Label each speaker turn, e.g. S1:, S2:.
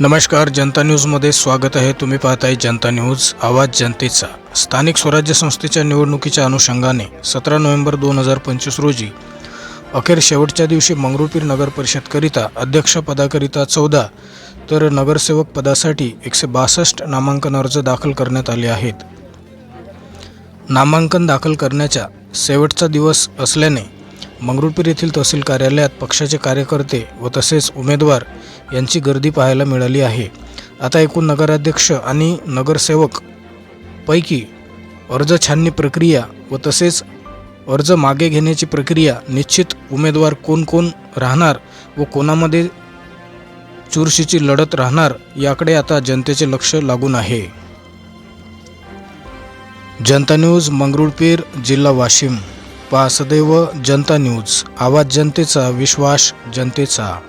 S1: नमस्कार जनता न्यूजमध्ये स्वागत आहे. तुम्ही पाहताय जनता न्यूज आवाज जनतेचा. स्थानिक स्वराज्य संस्थेच्या निवडणुकीच्या अनुषंगाने सतरा नोव्हेंबर दोन हजार पंचवीस रोजी अखेर शेवटच्या दिवशी मंगरुळपीर नगर परिषदकरिता अध्यक्षपदाकरिता चौदा तर नगरसेवक पदासाठी एकशे बासष्ट नामांकन अर्ज दाखल करण्यात आले आहेत. नामांकन दाखल करण्याचा शेवटचा दिवस असल्याने मंगरुळपीर येथील तहसील कार्यालयात पक्षाचे कार्यकर्ते व तसेच उमेदवार यांची गर्दी पाहायला मिळाली आहे. आता एकूण नगराध्यक्ष आणि नगरसेवक पैकी अर्ज छाननी प्रक्रिया व तसेच अर्ज मागे घेण्याची प्रक्रिया निश्चित उमेदवार कोण कोण राहणार व कोणामध्ये चुरशीची लढत राहणार याकडे आता जनतेचे लक्ष लागून आहे. जनता न्यूज मंगरुळपीर जिल्हा वाशिम. पहा सदैव जनता न्यूज. आवाज जनतेचा विश्वास जनतेचा.